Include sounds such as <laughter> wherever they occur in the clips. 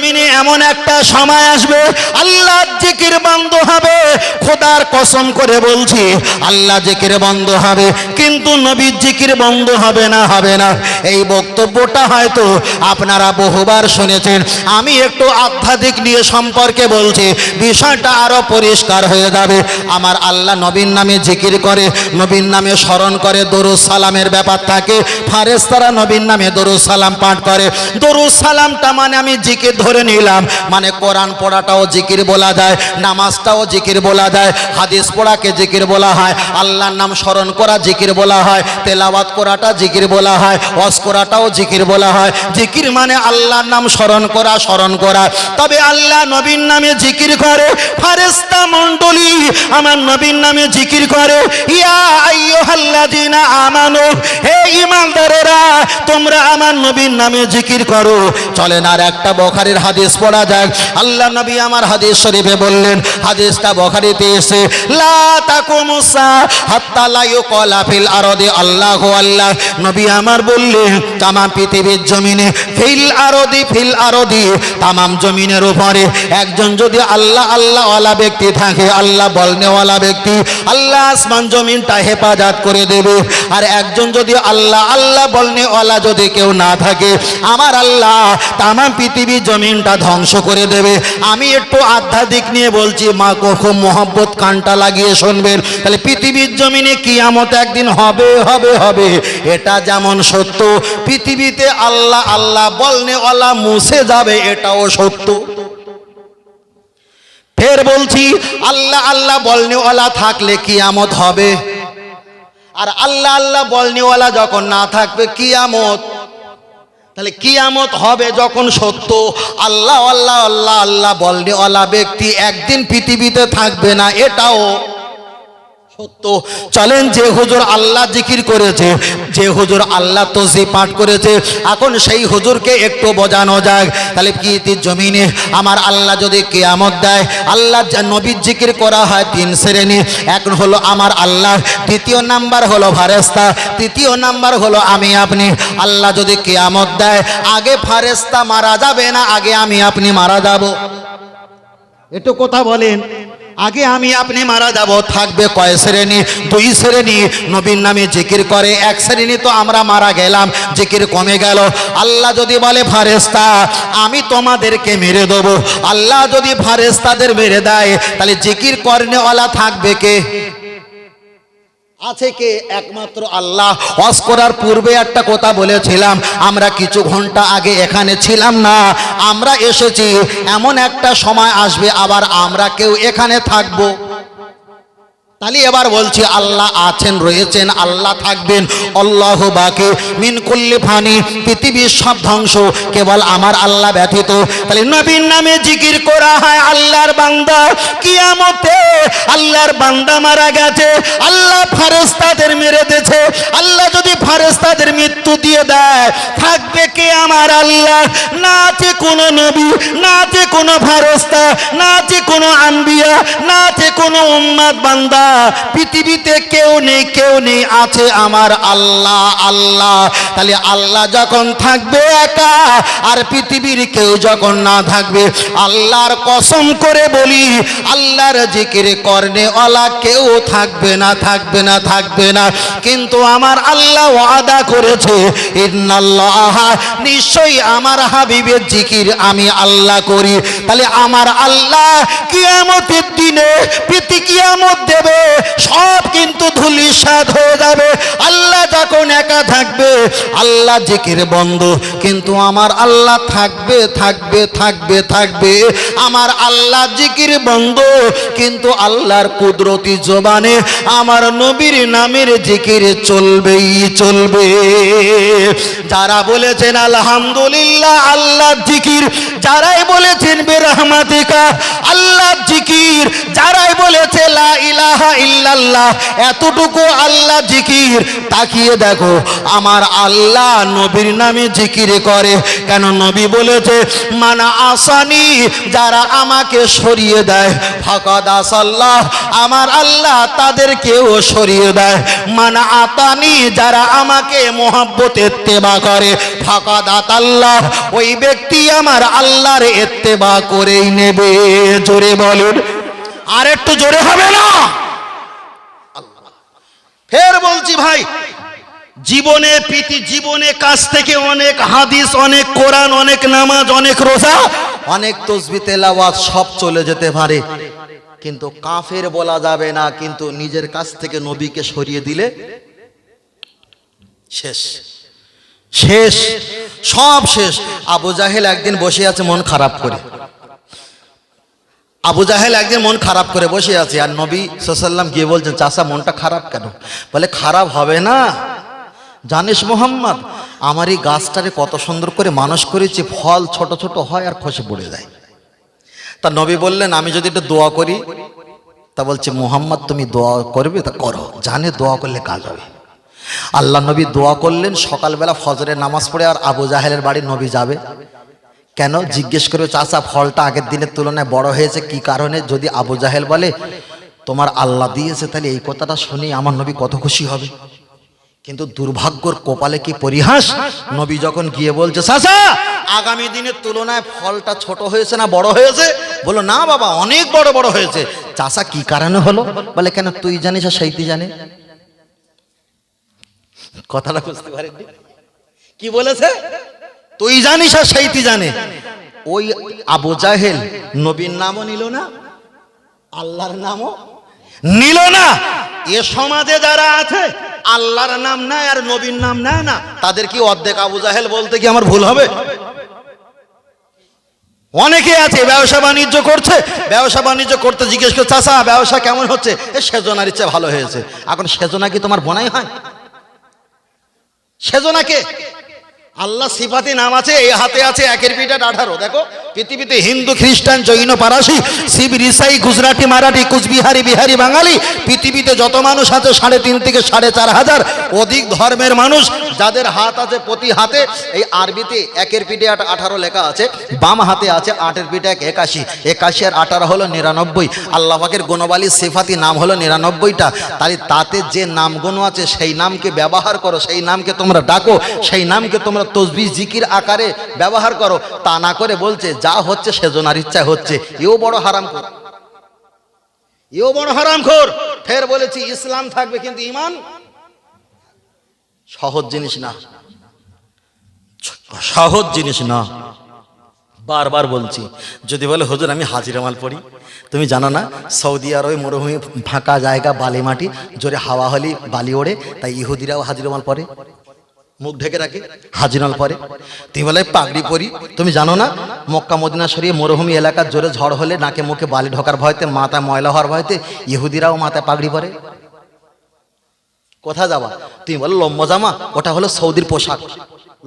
জমিনে এমন একটা সময় আসবে, আল্লাহ জিকির বন্ধ হবে। খোদার কসম করে বলছি, আল্লাহ জিকির বন্ধ হবে, কিন্তু নবীর জিকির বন্ধ হবে না হবে না। এই বক্তব্যটা হয়তো আপনারা বহুবার শুনেছেন। আমি একটু আধ্যাত্মিক নিয়ে সম্পর্কে বলছি, বিষয়টা আরও পরিষ্কার হয়ে যাবে। আমার আল্লাহ নবীন নামে জিকির করে নবীন নামে স্মরণ করে, দরুদ সালামের ব্যাপার থাকে। ফারেস্তারা নবীন নামে দরুদ সালাম পাঠ করে। দরুদ সালামটা মানে আমি জিকির ধরে নিলাম। মানে কোরআন পড়াটাও জিকির বলা যায়, নামাজটাও জিকির বলা যায়, হাদিস পড়াকে জিকির বলা হয়, আল্লাহর নাম স্মরণ করা জিকির বলা হয়, তেলাওয়াত করাটা জিকির বলা হয়, ওয়াজ করাটাও জিকির বলা হয়। জিকির মানে আল্লাহর নাম স্মরণ করা স্মরণ করা। তবে আল্লাহ নবীন নামে জিকির করে ফারেস্তা মণ্ডলী আমার নবীন নামে জিকির করে, ইয়া আইয়ুহাল্লাযীনা আমানু, হে ঈমানদারেরা, তোমরা আমার নবীর নামে জিকির করো। চলেন আর একটা বখারির হাদিস পড়া যাক। আল্লাহ নবী আমার হাদিস শরীফে বললেন, হাদিসটা বখারিতে এসে লা তাকুমুসা হাত্তা ফিল আল্লাহু নবী আমার বললেন, তামাম পৃথিবীর জমিনে ফিল আরদি ফিল আরদি, তামাম জমিনের উপরে একজন যদি আল্লাহ আল্লাহ ওয়ালা ব্যক্তি থাকে, আল্লাহ বলনেওয়ালা ব্যক্তি, আল্লাহ আসমান জমিনটা হেফাজত করে দেবে। আর একজন যদি আল্লাহ আল্লাহ বলনেওয়ালা যদি কেউ না থাকে, আমার আল্লাহ তামাম পৃথিবী জমিনটা ধ্বংস করে দেবে। আমি একটু আধ্যাত্মিক নিয়ে বলছি, মা খুব মোহব্বত কানটা লাগিয়ে শুনবেন? তাহলে পৃথিবীর জমিনে কিয়ামত একদিন হবে হবে হবে। এটা যেমন সত্য, পৃথিবীতে আল্লাহ আল্লাহ বলনে বলনেওয়ালা মুছে যাবে, এটাও সত্য। ফের বলছি, আল্লাহ আল্লাহ বলনেওয়ালা থাকলে কিয়ামত হবে। আর আল্লাহ আল্লাহ বলনেওয়ালা যখন না থাকবে, কিয়ামত তাহলে কিয়ামত হবে যখন সত্য। আল্লাহ আল্লাহ আল্লাহ আল্লাহ বলনেওয়ালা ব্যক্তি একদিন পৃথিবীতে থাকবে না। এটাও সত্য। চলেন যে হুজুর আল্লাহ জিকির করেছে, যে হুজুর আল্লাহ তসি পাঠ করেছে, এখন সেই হুজুরকে একটু বোঝানো যাক। তাহলে কি জমিনে? আমার আল্লাহ যদি কেয়ামত দেয়, আল্লাহ নবীর জিকির করা হয় তিন শ্রেণি। এক হলো আমার আল্লাহ, দ্বিতীয় নাম্বার হলো ফারেস্তা তৃতীয় নাম্বার হলো আমি আপনি। আল্লাহ যদি কেয়ামত দেয়, আগে ফারেস্তা মারা যাবে না, আগে আমি আপনি মারা যাব। একটু কথা বলেন। আগে আমি আপনি মারা যাব, থাকবে কয় শ্রেণি? দুই শ্রেণি। নবীন নামে জিকির করে, এক শ্রেণি তো আমরা মারা গেলাম, জিকির কমে গেল। আল্লাহ যদি বলে ফারেস্তা আমি তোমাদেরকে মেরে দেব। আল্লাহ যদি ফারেস্তাদের মেরে দেয়, তাহলে জিকির কর্নেওয়ালা থাকবে কে? আছে কে? একমাত্র আল্লাহ। হজ করার পূর্বে একটা কথা বলেছিলাম, আমরা কিছু ঘণ্টা আগে এখানে ছিলাম না, আমরা এসেছি, এমন একটা সময় আসবে, আবার আমরা কেউ এখানে থাকব। তাহলে এবার বলছি, আল্লাহ আছেন, রয়েছেন, আল্লাহ থাকবেন। আল্লাহ বাকে মিন কুল্লি ফানি, পৃথিবীর সব ধ্বংস, কেবল আমার আল্লাহ ব্যথিত তাহলে নবীর নামে জিকির করা হয় আল্লাহর বান্দা। কিয়ামতে আল্লাহর বান্দা মারা গেছে। আল্লাহ ফারেস্তাদের মেরে দিয়েছে। আল্লাহ যদি ফারেস্তাদের মৃত্যু দিয়ে দেয়, থাকবে কে আমার আল্লাহ? না আছে কোনো নবী, না আছে কোনো ফারেস্তা না আছে কোনো আম্বিয়া না আছে কোনো উম্মাদ বান্দা। পৃথিবীতে কেউ নেই কেউ নেই, আছে আমার আল্লাহ আল্লাহ। তাহলে আল্লাহ যখন থাকবে একা, আর পৃথিবীর কেউ যখন না থাকবে, আল্লাহর কসম করে বলি, আল্লাহর জিকির করনে ওলা কেউ থাকবে না থাকবে না থাকবে না। কিন্তু আমার আল্লাহ ওয়াদা করেছে নিশ্চয়ই আমার হাবিবের জিকির আমি আল্লাহ করি। তাহলে আমার আল্লাহ কিয়ামতের দিনে প্রীতি কিয়ামত দেবে সব কিন্তু ধুলিসাৎ হয়ে যাবে। আল্লাহ যখন একা থাকবে, আল্লাহ জিকির বন্ধ। কিন্তু আমার আল্লাহ থাকবে থাকবে থাকবে থাকবে। আমার আল্লাহ জিকির বন্ধ। কিন্তু আল্লাহর কুদরতি জবানে আমার নবীর নামের জিকির চলবেই চলবে। যারা বলেছেন, আলহামদুলিল্লাহ আল্লাহ জিকির। যারাই বলেছেন, বেরহমাতিকা আল্লাহ জিকির। যারাই বলেছে, লা ইলাহা ইল্লাল্লাহ, এতটুকু আল্লাহ জিকির। তাকিয়ে দেখো, আমার আল্লাহ নবীর নামে জিকির করে। কেন নবী বলেছে, মানা আসানি, যারা আমাকে সরিয়ে দেয়, ফকদ আসাল্লাহ, আমার আল্লাহ তাদেরকেও সরিয়ে দেয়। মানা আতানি, যারা আমাকে মোহাব্বতের তেবা করে, ফকদ আতাল্লাহ, ওই ব্যক্তি আমার আল্লাহর এত্তেবা করেই নেবে। জোরে বলুন আর একটু জোরে হবে না? ফের বলছি ভাই, জীবনে প্রীতি, জীবনে কাছ থেকে অনেক হাদিস, অনেক কোরআন, অনেক নামাজ, অনেক রোজা, অনেক তসবি, তেলাওয়াত, সব চলে যেতে পারে। কিন্তু কাফের বলা যাবে না, কিন্তু নিজের কাছ থেকে নবীকে সরিয়ে দিলে শেষ। শেষ, সব শেষ। আবু জাহেল একদিন বসে আছে, মন খারাপ করে। আবু জাহেল একদিন মন খারাপ করে বসে আছে, আর নবী সাল্লাম গিয়ে বলছেন চাষা মনটা খারাপ কেন? বলে, খারাপ হবে না। জানিস মোহাম্মদ, আমার এই গাছটারে কত সুন্দর করে মানুষ করেছি, ফল ছোট ছোট হয় আর খসে পড়ে যায়। তা নবী বললেন, আমি যদি একটু দোয়া করি? তা বলছে, মোহাম্মদ, তুমি দোয়া করবে? তা করো। জানে দোয়া করলে কাজ হবে। আল্লাহ নবী দোয়া করলেন, সকালবেলা ফজরের নামাজ পড়ে, আর আবু জাহেলের বাড়ি নবী যাবে। কেন? জিজ্ঞেস করে চাচা, ফলটা আগের দিনের তুলনায় বড় হয়েছে। কি কারণে? যদি আবু জাহেল বলে, তোমার আল্লাহ দিয়েছে, তাহলে এই কথাটা শুনি আমার নবী কত খুশি হবে? কিন্তু দুর্ভাগ্যর কপালে কি পরিহাস? নবী যখন গিয়ে বলছে, চাচা, আগামী দিনের তুলনায় ফলটা ছোট হয়েছে না বড় হয়েছে? বলো না বাবা, অনেক বড় বড় হয়েছে। চাচা কি কারণে হলো? বলে, কেন তুই জানিস আর সেইটি জানে? কথাটা বুঝতে পারেননি? কি বলেছে? তুই জানিস আর সেইটি জানে। ওই আবু জাহেল নবীর নামও নিল না, আল্লাহর নামও নিল না। এ সমাজে যারা আছে, আল্লাহর নাম নেয় আর নবীর নাম নেয় না, তাদের কি অর্ধেক আবু জাহেল বলতে কি আমার ভুল হবে? অনেকে আছে, ব্যবসা বাণিজ্য করছে, ব্যবসা বাণিজ্য করতে জিজ্ঞেস করছে চাষা ব্যবসা কেমন হচ্ছে? এ সেজনার ইচ্ছে ভালো হয়েছে। এখন সেজনা কি তোমার বোনাই হয়? সেজনাকে আল্লাহ সিফাতি নাম আছে, এই হাতে আছে একের পিঠাট আঠারো। দেখো, পৃথিবীতে হিন্দু, খ্রিস্টান, জৈন, পারাসি, শিব, রিসাই, গুজরাটি, মারাঠি, কুচবিহারি, বিহারি, বাঙালি, পৃথিবীতে যত মানুষ আছে, সাড়ে তিন থেকে সাড়ে চার হাজার। অধিক ধর্মের মানুষ যাদের হাত আছে প্রতি হাতে, এই আরবিতে একের পিঠে আট আঠারো লেখা আছে, বাম হাতে আছে আটের পিঠে এক একাশি। একাশি আর আঠারো হলো নিরানব্বই। আল্লাহ পাকের গুণবালী সিফাতি নাম হলো নিরানব্বইটা। তাই তাতে যে নামগুণ আছে, সেই নামকে ব্যবহার করো, সেই নামকে তোমরা ডাকো, সেই নামকে তোমরা তসবি, জিকির আকারে ব্যবহার করো, তা না করে বলছে, যা হচ্ছে সেজনার ইচ্ছা হচ্ছে। এও বড় হারাম কর এও বড় হারাম খোর ফের বলেছি, ইসলাম থাকবে কিন্তু ইমান সহজ জিনিস না। সহজ জিনিস না। বারবার বলছি, যদি বলে, হুজুর, আমি হাজিরামাল পড়ি। তুমি জানো না, সৌদি আরবে মরুভূমি ফাঁকা জায়গা বালি মাটি জোরে হাওয়া হলি বালি ওড়ে, তাই ইহুদিরাও হাজিরামাল পরে মুখ ঢেকে রাখে হাজিরাল পরে। তুমি বলে, পাগড়ি পরি। তুমি জানো না, মক্কা মদিনা সরিয়ে মরুভূমি এলাকার জোরে ঝড় হলে নাকে মুখে বালি ঢোকার ভয়তে মাথায় ময়লা হওয়ার ভয়তে ইহুদিরাও মাথায় পাগড়ি পরে। কোথা যাবা? তুমি বলো, লম্বা জামা, ওটা হলো সৌদির পোশাক।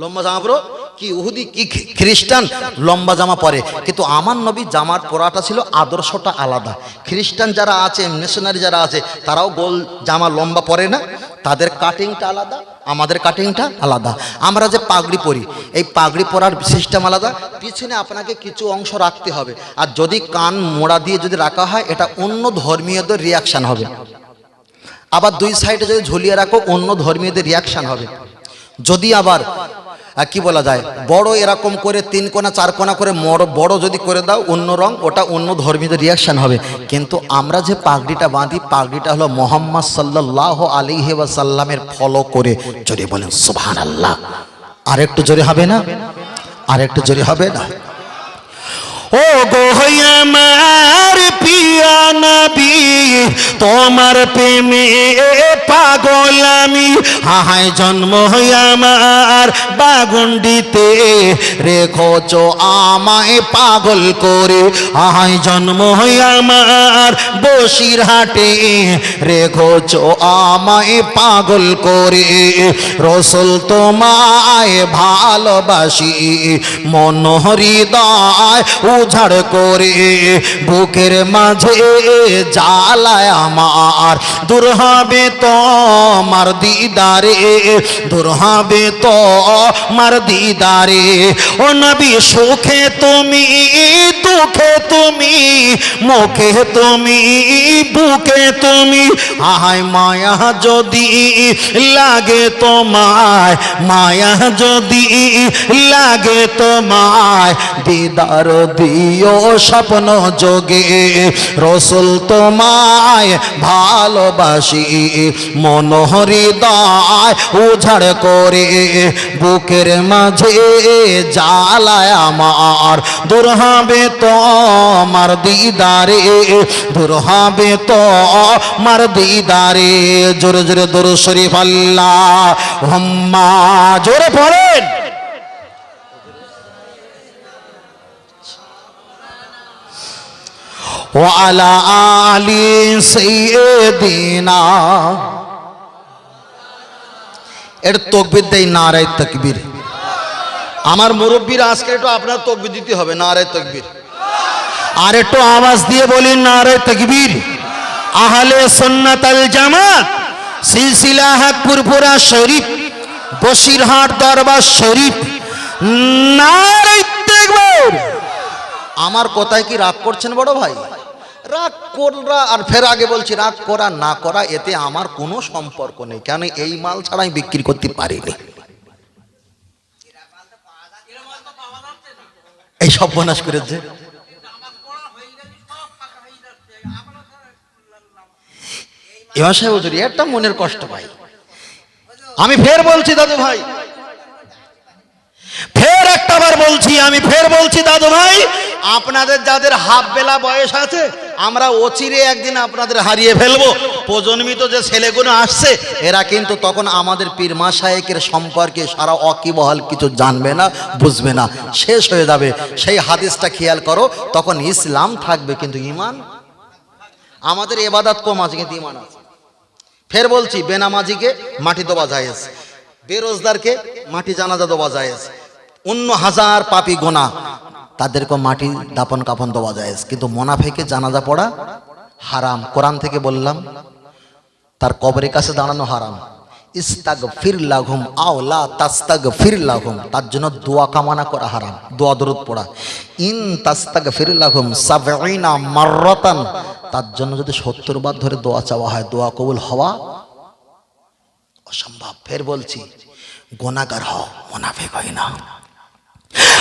লম্বা জামা পরো? কি উহুদি, কি খ্রিস্টান? লম্বা জামা পরে। কিন্তু আমার নবী জামার পরাটা ছিল আদর্শটা আলাদা। খ্রিস্টান যারা আছে মিশনারি যারা আছে, তারাও গোল জামা লম্বা পরে না? তাদের কাটিংটা আলাদা, আমাদের কাটিংটা আলাদা। আমরা যে পাগড়ি পরি, এই পাগড়ি পরার সিস্টেম আলাদা। পিছনে আপনাকে কিছু অংশ রাখতে হবে। আর যদি কান মোড়া দিয়ে যদি রাখা হয়, এটা অন্য ধর্মীয়দের রিয়াকশান হবে। আবার দুই সাইডে যদি ঝুলিয়ে রাখো, অন্য ধর্মীয়দের রিয়াকশান হবে। যদি আবার কি বলা যায়? বড় এরকম করে তিন কোনা, চার কোনা করে বড় বড় যদি করে দাও, অন্য রং, ওটা অন্য ধর্মীয় রিয়াকশন হবে। কিন্তু আমরা যে পাগড়িটা বাঁধি, পাগড়িটা হলো মোহাম্মদ সাল্লাহ আলিহি ওয়াসাল্লামের ফলো করে জোরে বলেন সুবহান আল্লাহ আর একটু জোরে হবে না? আর একটু জোরে হবে না? ও গো আমার পিয়া নবী, তোমার প্রেমে পাগল আমি। হাহাই জন্ম আমার বাগুন্ডিতে। রেখোচ আমায় পাগল করে। হাহাই জন্ম আমার বসির হাটে রেখোচ আমায় পাগল করে। রসুল তোমায় ভালোবাসি। মন হৃদয় উঝাড় করে বুকের মাঝে জ্বালায় আমার। দূর হবে তো মার দিদারে, দূর হবে তো মার দিদারে। ও নবী, সুখে তুমি, দুঃখে তুমি, মুখে তুমি, বুকে তুমি। আহায় মায়া যদি লাগে তোমায়, মায়া যদি লাগে তোমায়, দিদার দিও স্বপ্ন যোগে। রসুল তোমায় ভালোবাসি, মনোহরিদয় উঝাড় করে। বুকের মাঝে জ্বালায় আমার, দূর হবে তো মার দিদারে। দূর হবে তো মার দিদারে। জোরে জোরে দূর শরীফ আল্লাহ। হম্মা, জোরে পড়েন। وعلى آل سيدنا এর তকবির দেয় নারায় তকবির আমার মুরব্বীরা আজকে একটু আপনার তকবির দিতে হবে নারায় তকবির আর একটু আওয়াজ দিয়ে বলি নারায় তকবির আহলে সুন্নাত আল জামাত সিলসিলা হাকপুরপুরা শরীফ বসিরহাট দরবার শরীফ নারায় তকবির আমার কথায় কি রাগ করছেন বড় ভাই রাগ করা আর ফের আগে বলছি রাগ করা না করা এতে আমার কোনো সম্পর্ক নেই। কেন এই মাল ছাড়া আমি বিক্রি করতে পারিনি? এই সব বনাশ করেছে এবার সাহেব হুজুর, একটা মনের কষ্ট ভাই। আমি ফের বলছি দাদু ভাই। ফের একটাবার বলছি আমি ফের বলছি দাদু ভাই আপনাদের যাদের হাফ বেলা বয়স আছে আমরা অচিরে একদিন আপনাদের হারিয়ে ফেলব। প্রজন্মিত যে ছেলেগুলো আসছে, এরা কিন্তু তখন আমাদের পীর মাসায়েকের সম্পর্কে সারা অকিবহাল কিছু জানবে না, বুঝবে না। শেষ হয়ে যাবে। সেই হাদিসটা খেয়াল করো, তখন ইসলাম থাকবে কিন্তু ইমান আমাদের এবাদাত কম আছে, কিন্তু ইমান আছে। ফের বলছি, বেনামাজিকে মাটি দেওয়া জায়েজ। বেরোজগারকে মাটি জানাজা দেওয়া জায়েজ। অন্য হাজার পাপি গোনা তাদেরকে মাটি দাপন কাপন দেওয়া যায়। কিন্তু মোনাফেকে জানাজা পড়া হারাম। কোরআন থেকে বললাম, তার কবরের কাছে দাঁড়ানো হারাম। ইস্তাগ ফির লাঘুম আওলা তাস্তাগ ফির লাঘুম তার জন্য দোয়া কামনা করা হারাম, দোয়া দরুদ পড়া। ইন তাস্তাগ ফির লাঘুম সাবঈনা মাররাতান। তার জন্য যদি সত্তর বার ধরে দোয়া চাওয়া হয়, দোয়া কবুল হওয়া অসম্ভব। ফের বলছি গোনাগার হও, মোনাফেক হয় না।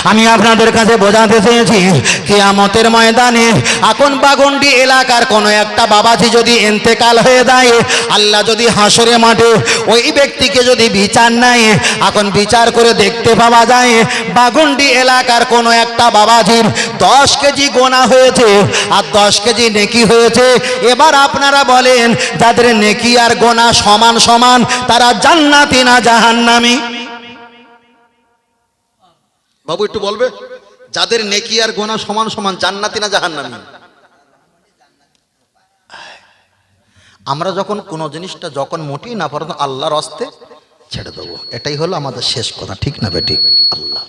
আমি আপনাদের কাছে বোঝাতে চেয়েছি, কিয়ামতের ময়দানে এখন বাগন্ডি এলাকার কোনো একটা বাবাজি যদি এন্তেকাল হয়ে যায়, আল্লাহ যদি হাসরে মাঠে ওই ব্যক্তিকে যদি বিচার নেয় এখন বিচার করে দেখতে পাওয়া যায় বাগন্ডি এলাকার কোনো একটা বাবাজির দশ কেজি গোনা হয়েছে আর দশ কেজি নেকি হয়েছে। এবার আপনারা বলেন, যাদের নেকি আর গোনা সমান সমান, তারা জান্নাতি না জাহান্নামী? বাবু, একটু বলবে? যাদের নেকি আর গোনা সমান সমান জান্নাতি না জাহান্নামী? আমরা যখন কোনো জিনিসটা যখন মোটেই না পারো আল্লাহর হস্তে ছেড়ে দেবো। এটাই হলো আমাদের শেষ কথা, ঠিক না বেঠিক আল্লাহ।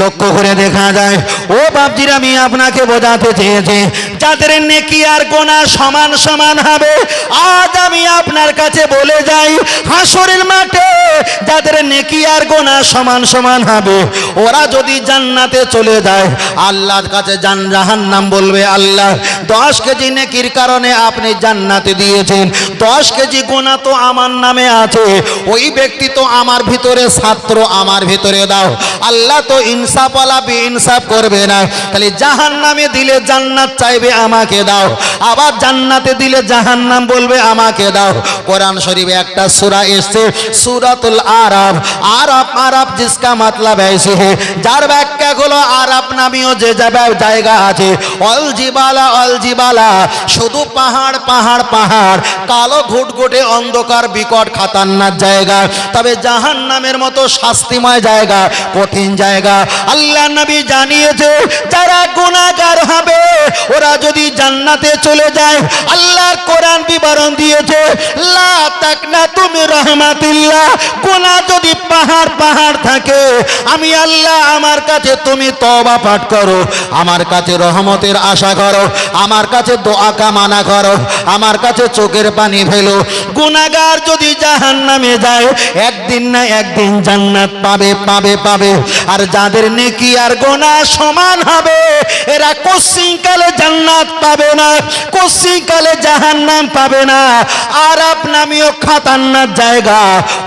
লক্ষ্য করে দেখা যায়, ও বাপজির আমি আপনাকে বোঝাতে চেয়েছি, যাদের নেকি আর গোনা সমান সমান হবে, আজ আমি আপনার কাছে বলে যাই, হাসরের মাঠে যাদের নেকি আর গোনা সমান সমান হবে, ওরা যদি জান্নাতে চলে যায়, আল্লাহর কাছে জান জাহান্নাম বলবে, আল্লাহ, দশ কেজি নেকির কারণে আপনি জান্নাতে দিয়েছেন, দশ কেজি গোনা তো আমার নামে আছে, ওই ব্যক্তি তো আমার ভিতরে ছাত্র, আমার ভিতরে দাও। আল্লাহ তো ইনসাফওয়ালা বি ইনসাফ করবে না তাহলে জাহান নামে দিলে জান্নাত চাইবে আমাকে দাও, আবার জান্নাতে দিলে জাহান্নাম বলবে আমাকে দাও। কোরআন শরীফে একটা সূরা এসছে সূরাতুল আরাব আরব আরব জিসকা মতলব ऐसे है যার ব্যাখ্যা হলো আরব নামীয় যে যাবে জায়গা আছে অল জিবালা অল জিবালা শুধু পাহাড় পাহাড় পাহাড় কালো ঘুটঘুটে অন্ধকার বিকট খাতান্নার জায়গা তবে জাহান নামের মতো শাস্তিময় জায়গা কঠিন কঠিন জায়গা আল্লাহ নবী জানিয়েছে যারা গুণাগার হবে ওরা যদি জান্নাতে চলে যায়, আল্লাহর কোরআন বিবরণ দিয়েছে, লা তুমি রহমাতিল্লাহ, গুনাহ যদি পাহাড় পাহাড় থাকে, আমি আল্লাহ আমার কাছে তুমি তওবা পাঠ করো, আমার কাছে রহমতের আশা করো, আমার কাছে দোয়া কামানা করো, আমার কাছে চোখের পানি ফেলো। গুনাগার যদি জাহান নামে যায়, একদিন না একদিন জান্নাত পাবে পাবে পাবে। আর যাদের নেকি আর গোনা সমান হবে, এরা কশ্চিনকালে জান্নাত পাবে না কশ্চিনকালে জাহান্নাম পাবে না। আরাপ নামীয় খাতান্নার জায়গা,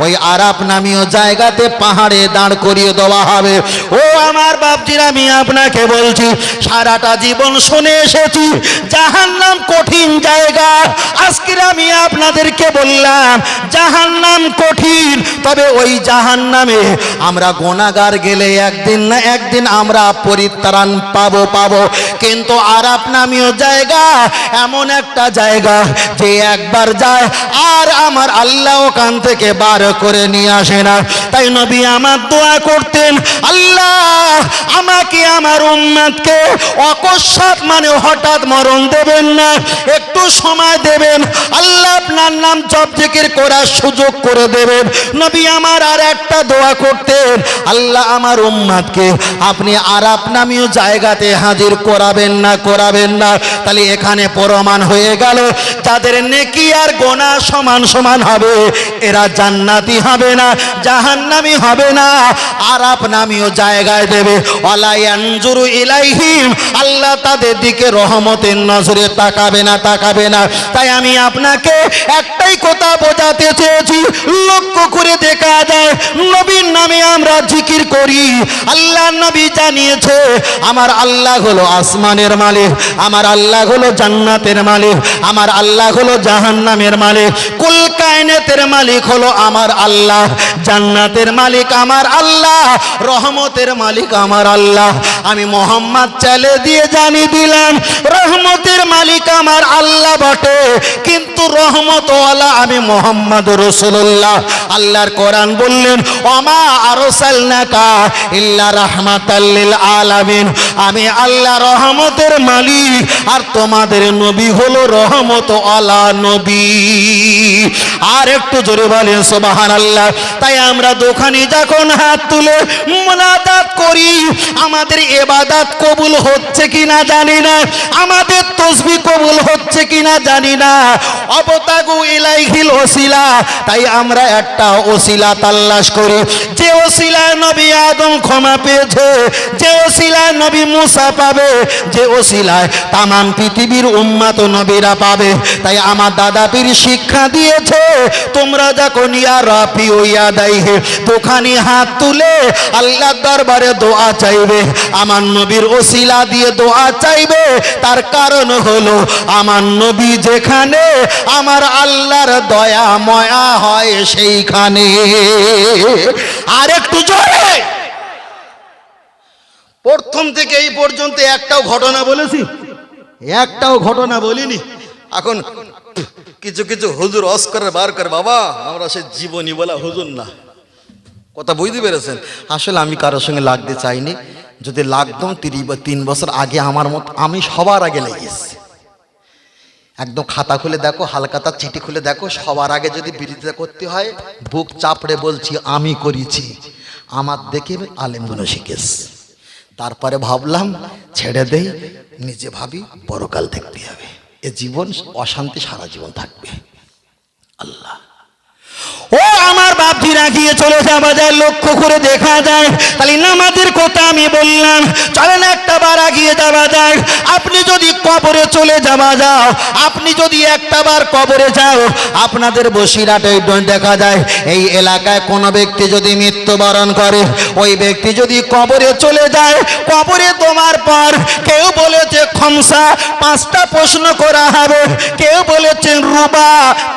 ওই আরাপ নামীয় জায়গাতে পাহাড়ে দাঁড় করিয়ে দেওয়া হবে। ও আমার বাপজির, আমি আপনাকে বলছি, সারাটা জীবন শুনে এসেছি, জাহান্নাম কঠিন জায়গা। আজকের আমি আপনাদেরকে বললাম, জাহান্নাম কঠিন। তবে ওই জাহান্নামে আমরা গোনাগার গেলে একদিন না একদিন আমরা পরিত্রাণ পাবো পাবো। কিন্তু আরাপ নামীয় জায়গা এমন একটা জায়গা যে একবার যায় আর আমার আল্লাহ ওখান থেকে বার করে নিয়ে আসে না। তাই নবী আমার দোয়া করতেন, আল্লাহ, আমাকে আমার উম্মাদকে অকস্মাৎ মানে হঠাৎ মরণ দেবেন না, একটু সময় দেবেন। আল্লাহ আপনার নাম জপ জিকির করার সুযোগ করে দেবেন। নবী আমার আর একটা দোয়া করতেন। আল্লাহ আমার উম্মাদকে, আপনি আরাপ নামীয় জায়গাতে হাজির করাবেন না করাবেন না। তাহলে এখানে প্রমাণ হয়ে গেল, যাদের নেকি আর গোনা সমান সমান হবে, এরা জান্নাতি হবে না, জাহান্নামি হবে না। আরাপ নামীয় জায়গায় দেবে অলায়ানজুরু ইলাইহিম, আল্লাহ তাদের দিকে রহমতের নজরে তাকাবে না তাকাবে না। তাই আমি আপনাকে একটাই কথা বোঝাতে চেয়েছি, লক্ষ্য করে দেখা যায়, নবীর নামে আমরা জিকির করি। আল্লাহ নবী জানিয়েছে, আমার আল্লাহ হলো আসমানের মালিক, আমার আল্লাহ হলো জান্নাতের মালিক, আমার আল্লাহ হলো জাহান্নামের মালিক। মালিক হলো আমার আল্লাহ, জান্নাতের মালিক আমার আল্লাহ, রহমতের মালিক আমার আল্লাহ। আমি মোহাম্মদ চালে দিয়ে জানি দিলাম, রহমতের মালিক আমার আল্লাহ বটে, কিন্তু রহমতওয়ালা আমি মোহাম্মদ রসুল্লাহ আল্লাহর কোরআন বললেন অমা আরসালনাকা ইল্লা রাহমাতাল্লিল আলামিন। আমি আল্লাহ রহমতের মালিক, আর তোমাদের নবী হলো রহমত আলা নবী। আর একটু জোরে বলেন সোবাহান আল্লাহ তাই আমরা দোকানে যখন হাত তুলে মোনাজাত করি, আমাদের এবাদাত কবুল হচ্ছে কিনা জানি না, আমাদের তসবি কবুল হচ্ছে কিনা জানি না। অবতাগু ইলাইহিল ওসিলা। তাই আমরা একটা ওসিলা তাল্লাশ করি, যে ওসিলায় নবী আদম ক্ষমা পেয়েছে, যে ওসিলায় নবী মুসা পাবে, যে ওসিলায় তামাম পৃথিবীর উম্মাত নবীরা পাবে। তাই আমার দাদা পীর শিক্ষা দিয়েছে, তোমরা যখন ইয়া ও ইয়া দাইহে দোকানি হাত তুলে আল্লাহর দরবারে দোয়া চাইবে, আমার নবীর ওসিলা দিয়ে দোয়া চাইবে, তার কারণ হলো আমার নবী যেখানে, আমার আল্লাহর দয়া, ময়া হয় সেইখানে। আর একটু জোরে। প্রথম থেকে এই পর্যন্ত একটাও ঘটনা বলেছি। একটাও ঘটনা বলিনি। এখন কিছু কিছু হুজুর অস্করের বার করে, বাবা, আমরা সে জীবনী বলা হুজুর না। কথা বুঝতে পেরেছেন? আসলে আমি কারোর সঙ্গে লাগতে চাইনি। যদি লাগতাম তিন বছর আগে আমার মত, আমি সবার আগে লেগেছি। একদম খাতা খুলে দেখো হালকাতা চিঠি খুলে দেখো, সবার আগে যদি বিরোধিতা করতে হয়, বুক চাপড়ে বলছি, আমি করেছি। আমার দেখে আলেমগুলো শিখেস তারপরে ভাবলাম, ছেড়ে দেই, নিজে ভাবি বড়কাল দেখতে হবে। এ জীবন অশান্তি সারা জীবন থাকবে। আল্লাহ। ও আমার বাপজিরা গিয়ে চলে যাওয়া যায় লক্ষ্য করে দেখা যায়। তাহলে নামাজের কথা আমি বললাম, চলেন একটা বার আগিয়ে যাওয়া যায় আপনি যদি কবরে চলে যাওয়া যাও, আপনি যদি একটা বার কবরে যাও, আপনাদের বসিরাটে দেখা যায়। এই এলাকায় কোনো ব্যক্তি যদি মৃত্যুবরণ করে, ওই ব্যক্তি যদি কবরে চলে যায়, কবরে তোমার পর কেউ বলেছে, খমসা, পাঁচটা প্রশ্ন করা হবে। কেউ বলেছেন রুবা,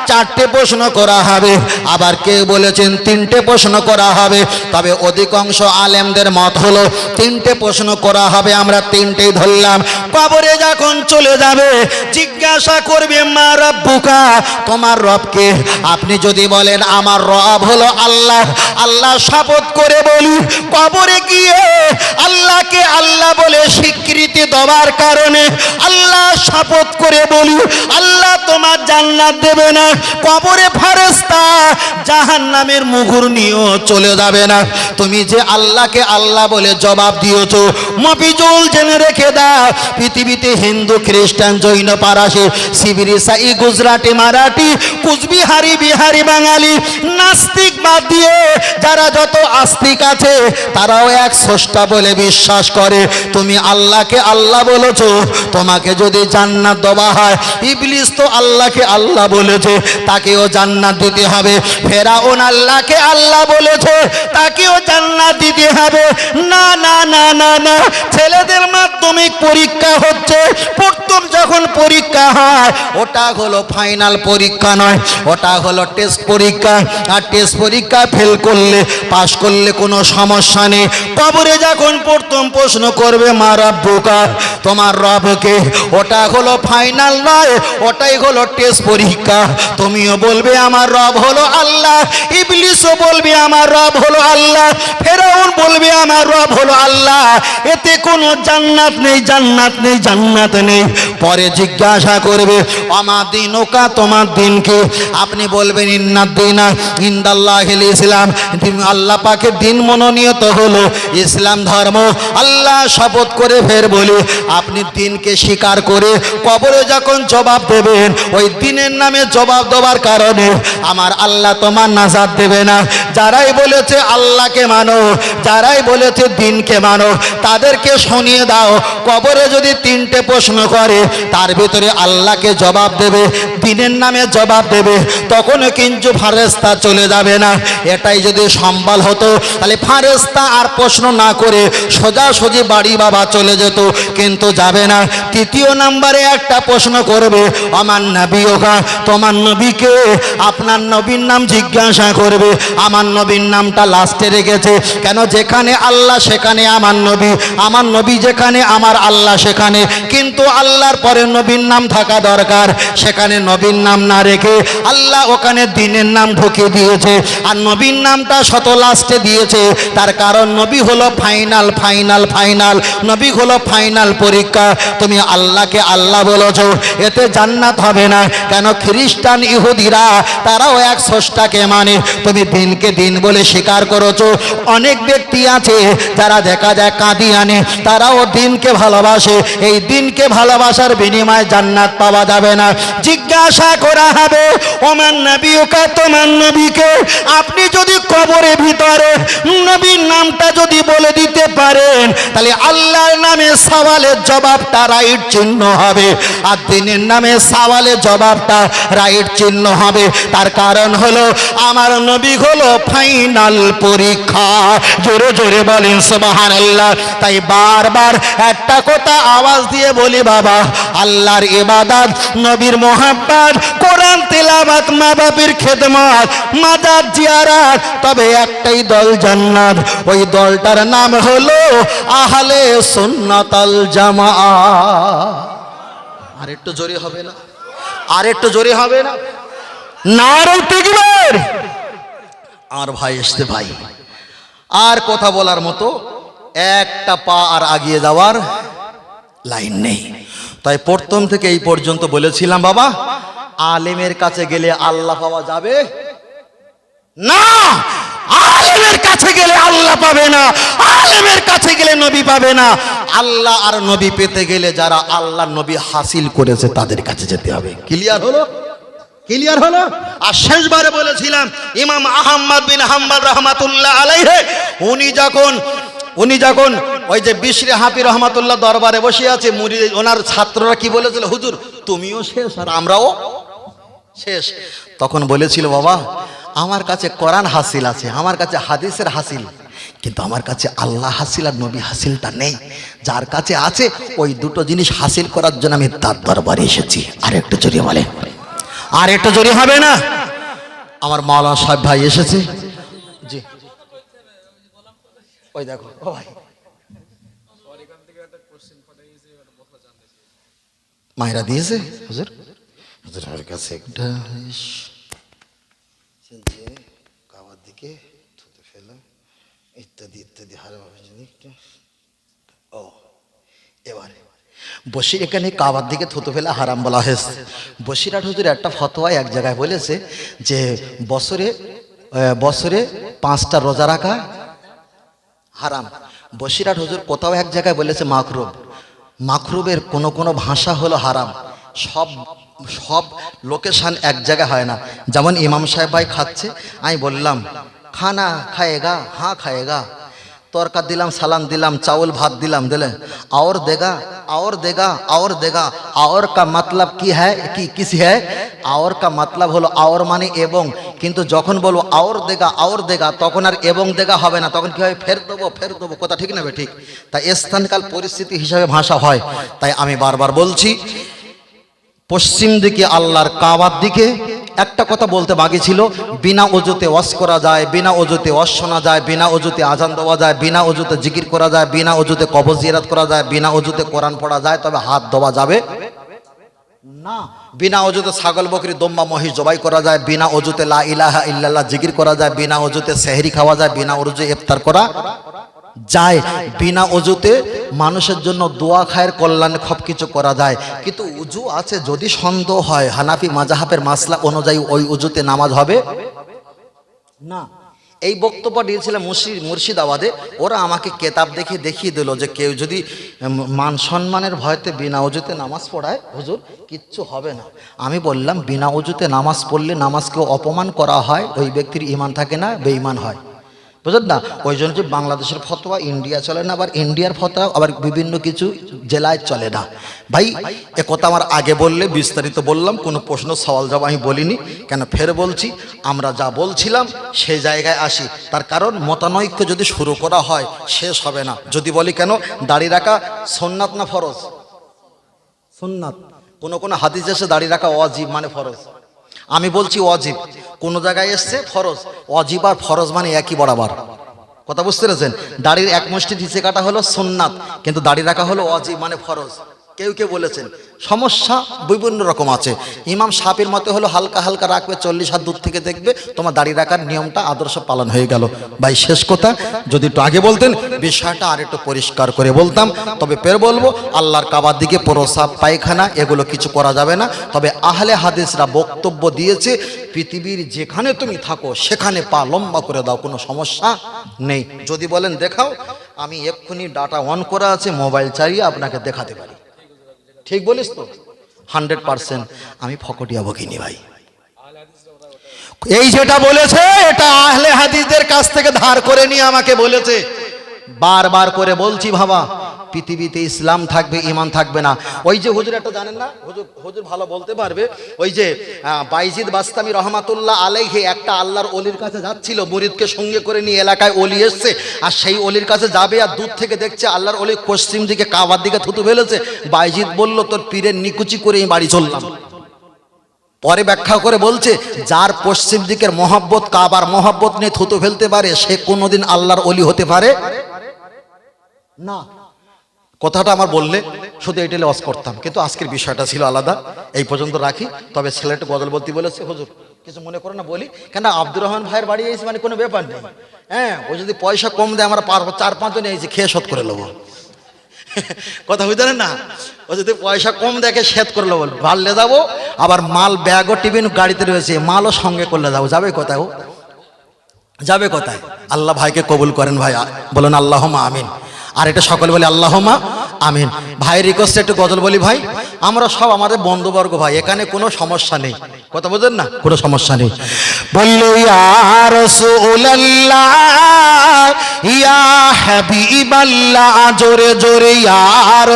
চারটে প্রশ্ন করা হবে। আবার কেউ বলেছেন, তিনটে প্রশ্ন করা হবে। তবে অধিকাংশ আলেমদের মত হলো, তিনটে প্রশ্ন করা হবে, আমরা তিনটেই ধরলাম। কবরে যখন চলে যাবে, জিজ্ঞাসা করবে, মা রব্বুকা, তোমার রবকে আপনি যদি বলেন, আমার রব হলো আল্লাহ। আল্লাহ শপথ করে বলি, কবরে গিয়ে আল্লাহকে আল্লাহ বলে স্বীকৃতি দেওয়ার কারণে আল্লাহ শপথ করে বলি, আল্লাহ তোমার জান্নাত দেবে না। কবরে ফারেস্তা জাহান নামের মুগুর নিয়েও চলে যাবে না। তুমি যে আল্লাহকে আল্লাহ বলে জবাব দিয়েছ, মফিজুল জেনে রেখে দাও, পৃথিবীতে হিন্দু, খ্রিস্টান, জৈন, পারাসি শিবিরি সাই, গুজরাটি, মারাঠি, কুচবিহারি, বিহারি, বাঙালি, নাস্তিক বাদ দিয়ে যারা যত আস্তিক আছে, তারাও এক স্রষ্টা বলে বিশ্বাস করে। তুমি আল্লাহকে আল্লাহ বলেছ, তোমাকে যদি জান্নাত দেওয়া হয়, ইবলিস তো আল্লাহকে আল্লাহ বলেছে, তাকেও জান্নাত দিতে হবে। ফেরাউন আল্লাহকে আল্লাহ বলেছে, তাকেও জান্নাত দিতে হবে। না না না না না, ছেলেদের মাধ্যমিক পরীক্ষা হচ্ছে, প্রথম যখন পরীক্ষা হয়, ওটা হলো ফাইনাল পরীক্ষা নয়, ওটা হলো টেস্ট পরীক্ষা, আর টেস্ট পরীক্ষা ফেল করলে পাশ করলে কোনো সমস্যা নেই। কবরে যখন প্রথম প্রশ্ন করবে, মা রব্বুকা, তোমার রবকে? ওটা হলো ফাইনাল নয়, ওটাই হলো টেস্ট পরীক্ষা। তুমিও বলবে, আমার রব হলো আল্লাহ। ইবলিসও বলবে, আমার রব হলো আল্লাহ। ফেরাউন বলবে, আমার রব হলো আল্লাহ। এতে কোনো জান্নাত নেই জান্নাত নেই জান্নাত নেই। পরে জিজ্ঞাসা করবে, আমার দিন ওকা, তোমার দিন কি? আপনি বলবেন, ইন্নার দিনা ইন্দাল্লাহ ইসলাম আল্লাহ পাকে দিন মনোনীত হলো। ইসলাম ধর্ম, আল্লাহ শপথ করে ফের বলি, আপনি দিনকে স্বীকার করে কবরে যখন জবাব দেবেন, ওই দিনের নামে জবাব দেওয়ার কারণে আমার আল্লাহ তোমার নাজাদ দেবে না। যারাই বলেছে আল্লাহকে মানো, যারাই বলেছে দিনকে মানো, তাদেরকে শুনিয়ে দাও। কবরে যদি তিনটে প্রশ্ন করে, তার ভিতরে আল্লাহকে জবাব দেবে, দিনের নামে জবাব দেবে। তখনও কিন্তু ফারেস্তা চলে যাবে না। এটাই যদি সম্বল হতো, তাহলে ফারেস্তা আর প্রশ্ন না করে সোজাসুজি বাড়ি বাবা চলে যেত, কিন্তু যাবে না। তৃতীয় নাম্বারে একটা প্রশ্ন করবে, আমার নবী ওকা তোমার নবীকে আপনার নবীর নাম জিজ্ঞাসা করবে, আমার নবীর নামটা লাস্টে রেখেছে। কেন? যেখানে আল্লাহ, সেখানে আমার নবী। আমার নবী যেখানে, আমার আল্লাহ সেখানে। কিন্তু আল্লাহর পরে নবীর নাম থাকা দরকার। সেখানে নবীর নাম না রেখে আল্লাহ ওখানে দিনের নাম ঢুকিয়ে দিয়েছে। আর নবীর নামটা শত লাস্টে দিয়েছে। তার কারণ নবী হলো ফাইনাল ফাইনাল ফাইনাল। নবী হলো ফাইনাল পরীক্ষা। তুমি আল্লাহকে আল্লাহ বলেছ। এতে জান্নাত হবে না। কেন? খ্রিস্টান ইহুদিরা, তারাও এক স্রষ্টাকে মানে তুমি দিনকে দিন বলে স্বীকার করেছ। অনেক ব্যক্তি আছে যারা দেখা যায় কাঁদি আনে, তারাও দিনকে ভালোবাসে। এই দিনকে ভালোবাসার বিনিময়ে জান্নাত পাওয়া যাবে না। জিজ্ঞাসা করা হবে, ওমান নবীকে, তোমার নবীকে? আপনি যদি কবরের ভিতরে নবীর নামটা যদি বলে দিতে পারেন, তাহলে আল্লাহর নামে সওয়ালের জবাবটা রাইট চিহ্ন হবে। আর দিনের নামে সওয়ালের জবাবটা রাইট চিহ্ন হবে। তার কারণ হলো, আমার নবী হলো ফাইনাল পরীক্ষা। জোরে জোরে বলেন, সুবহানাল্লাহ। তাই বারবার একটা কথা আওয়াজ দিয়ে বলি, বাবা, আল্লাহর ইবাদত, নবীর মোহাব্বত, কোরআন তেলাবাত মা বাপের খেদমত মাদার জিয়ারাত, তবে একটাই দল জান্নাত। ওই দলটার নাম হলো আহলে সুন্নাতাল জামা। আর একটু জোরে হবে না? আর একটু জোরে হবে না? নারে তেকবীর আর ভাই আসতে ভাই। আর কথা বলার মতো একটা পা আর আগিয়ে যাওয়ার লাইন নেই। তাই প্রথম থেকে এই পর্যন্ত বলেছিলাম, বাবা, আলেমের কাছে গেলে আল্লাহ পাওয়া যাবে? না! আলেমের কাছে গেলে আল্লাহ পাবে না। আলেমের কাছে গেলে নবী পাবে না। আল্লাহ আর নবী পেতে গেলে যারা আল্লাহ নবী হাসিল করেছে, তাদের কাছে যেতে হবে। ক্লিয়ার হলো? ক্লিয়ার হলো? আর শেষবারে বলেছিলাম, ইমাম আহম্মদ বিন হাম্বল রহমাতুল্লাহ আলাইহে, উনি যখন উনি যখন ওই যে বিশরে হাফি রহমাতুল্লাহ দরবারে বসে আছে, মুড়ি, ওনার ছাত্ররা কি বলেছিল? হুজুর, তুমিও শেষ আর আমরাও শেষ। তখন বলেছিল, বাবা, আমার কাছে কোরআন হাসিল আছে, আমার কাছে হাদিসের হাসিল, কিন্তু আমার কাছে আল্লাহ হাসিল আর নবী হাসিলটা নেই। যার কাছে আছে, ওই দুটো জিনিস হাসিল করার জন্য আমি তার দরবারে এসেছি। আর একটু জড়িয়ে বলে আর একটু জড়িয়ে হবে না? আমার মাওলানা সাহেব ভাই এসেছে। জি। ওই দেখো, ও ভাই। মায়েরা দিয়েছে? হুজুর? হুজুরের কাছে একটা কাবার দিকে থুতে ফেলা ইত্যাদি ইত্যাদি হারে ও, এবারে। বসির এখানে কাবার দিকে থুতু ফেলে হারাম বলা হয়েছে। বসিরাট হুজুর একটা ফতোয়ায় এক জায়গায় বলেছে যে বছরে বছরে পাঁচটা রোজা রাখা হারাম। বসিরাট হুজুর কোথাও এক জায়গায় বলেছে মাকরুব মাকরুবের কোনো কোনো ভাষা হলো হারাম। সব সব লোকেশান এক জায়গায় হয় না। যেমন ইমাম সাহেব ভাই খাচ্ছে, আমি বললাম খানা খায়েগা হ্যাঁ খায়েগা তরকা দিলাম সালাম দিলাম চাউল ভাত দিলাম দিলে और देगा और देगा और देगा और का मतलब কি হ্যাঁ কি কিস হ্যাঁ और का मतलब হলো और মানে এবং কিন্তু যখন বলবো और देगा और देगा তখন আর এবং দেগা হবে না তখন কি হবে ফের দেবো ফের দেবো কথা ঠিক না বে ঠিক তাই স্থানকাল পরিস্থিতি হিসাবে ভাষা হয় তাই আমি বারবার বলছি পশ্চিম দিকে আল্লাহর কাবার দিকে একটা কথা বলতে বাকি ছিল, বিনা অজুতে ওয়াশ করা যায়, বিনা অজুতে ওয়াশ শোনা যায়, বিনা অজুতে আজান দেওয়া যায়, বিনা অজুতে জিকির করা যায়, বিনা অজুতে কবজ জিয়ারাত করা যায়, বিনা অজুতে কোরআন পড়া যায়, তবে হাত দেওয়া যাবে। না, বিনা অজুতে ছাগল, বকরি, দম্বা, মহিষ জবাই করা যায়, বিনা অজুতে লা ইলাহা ইল্লাল্লাহ জিকির করা যায়, বিনা অজুতে সেহরি খাওয়া যায়, বিনা অজুতে ইফতার করা যায়, বিনা অজুতে মানুষের জন্য দোয়া, খায়ের কল্যাণে সব কিছু করা যায়। কিন্তু উজু আছে যদি সন্দেহ হয়, হানাফি মাজাহাবের মাসলা অনুযায়ী ওই উজুতে নামাজ হবে? না। এই বক্তব্য দিয়েছিলাম মুর্শিদ মুর্শিদাবাদে। ওরা আমাকে কেতাব দেখে দেখিয়ে দিল যে কেউ যদি মান সম্মানের ভয়তে বিনা অজুতে নামাজ পড়ায়, হুজুর, কিচ্ছু হবে না। আমি বললাম, বিনা অজুতে নামাজ পড়লে নামাজকে অপমান করা হয়, ওই ব্যক্তির ইমান থাকে না, বেঈমান হয়। বুঝলেন না? ওই জন্য যে বাংলাদেশের ফতোয়া ইন্ডিয়া চলে না, আবার ইন্ডিয়ার ফতোয়া আবার বিভিন্ন কিছু জেলায় চলে না? ভাই, এ কথা আমার আগে বললে বিস্তারিত বললাম, কোনো প্রশ্ন, সওয়াল, জবাব আমি বলিনি। কেন ফের বলছি, আমরা যা বলছিলাম সেই জায়গায় আসি। তার কারণ মতানৈক্য যদি শুরু করা হয়, শেষ হবে না। যদি বলি কেন, দাড়ি রাখা সোননাথ না ফরজ? সুন্নাত কোনো কোনো হাদিস এসে দাড়ি রাখা অজীব মানে ফরজ। আমি বলছি অজীব কোনো জায়গায় এসছে ফরজ। অজীব আর ফরজ মানে একই বরাবর। কথা বুঝতে পেরেছেন? দাড়ির এক মুষ্টি নিচে কাটা হলো সুন্নাত, কিন্তু দাড়ি রাখা হলো অজীব মানে ফরজ। কেউ কেউ বলেছেন, সমস্যা বিভিন্ন রকম আছে। ইমাম সাপের মতে হলো, হালকা হালকা রাখবে, চল্লিশ হাত দূর থেকে দেখবে, তোমার দাড়ি রাখার নিয়মটা আদর্শ পালন হয়ে গেল। ভাই, শেষ কথা, যদি একটু আগে বলতেন, বিষয়টা আর একটু পরিষ্কার করে বলতাম। তবে পের বলব, আল্লাহর কাবার দিকে প্রসাব, পায়খানা, এগুলো কিছু করা যাবে না। তবে আহলে হাদিসরা বক্তব্য দিয়েছে, পৃথিবীর যেখানে তুমি থাকো, সেখানে পা লম্বা করে দাও, কোনো সমস্যা নেই। যদি বলেন, দেখাও, আমি এক্ষুনি ডাটা অন করা আছে মোবাইল চালিয়ে আপনাকে দেখাতে পারি। ঠিক বলিস তো? হান্ড্রেড পার্সেন্ট আমি ফকটিয়া বকিনি ভাই। এই যেটা বলেছে, এটা আহলে হাদিসদের কাছ থেকে ধার করে নিয়ে আমাকে বলেছে। বারবার করে বলছি ভাবা পৃথিবীতে ইসলাম থাকবে ইমান থাকবে না। ওই যে হুজুর একটা জানেন না? হুজুর হুজুর ভালো বলতে পারবে। ওই যে বাইজিদ বাস্তামি রহমাতুল্লাহ আলাইহে একটা আল্লাহর অলির কাছে যাচ্ছিল, মুরিদকে সঙ্গে করে নিয়ে এলাকায় অলি এসছে, আর সেই অলির কাছে যাবে আর দূর থেকে দেখছে আল্লাহর অলি পশ্চিম দিকে, কাবার দিকে থুতু ফেলেছে। বাইজিদ বলল, তোর পীরের নিকুচি করে বাড়ি চললাম। পরে ব্যাখ্যা করে বলছে, যার পশ্চিম দিকের মহব্বত, কাবার মহব্বত নিয়ে থুতু ফেলতে পারে, সে কোনোদিন আল্লাহর অলি হতে পারে? না। কথাটা আমার বললে শুধু এটা লস করতাম। কিন্তু আজকের বিষয়টা ছিল আলাদা, এই পর্যন্ত রাখি। তবে ছেলেটা গজল বলতে বলেছে, হুজুর, কিছু মনে করো না বলি। কেন আব্দুর রহমান ভাইয়ের বাড়ি এসে মানে কোনো ব্যাপার নেই। হ্যাঁ ও যদি পয়সা কম দেয়, আমরা পার চার পাঁচজন এসে খেয়ে শোধ করে নেব। <laughs> কথা বুঝতে পারেন না? ও যদি পয়সা কম দেখে শেদ করে নেব ভাললে যাব, আবার মাল ব্যাগ ও, টিফিন গাড়িতে রয়েছে, মালও সঙ্গে করলে যাব। যাবে কোথায় যাবে কোথায়? আল্লাহ ভাইকে কবুল করেন ভাই বলুন আল্লাহমা আমিন। আর এটা সকল বলে আল্লাহমা আমিন। ভাই রিকোয়েস্ট একটু গজল বলি ভাই। আমরা সব আমাদের বন্ধুবর্গ ভাই, এখানে কোনো সমস্যা নেই। কথা বোঝেন না? কোনো সমস্যা নেই। বলল ইয়ার ইয়া হাবিবাল্লাহ, জোরে জোরে ইয়ার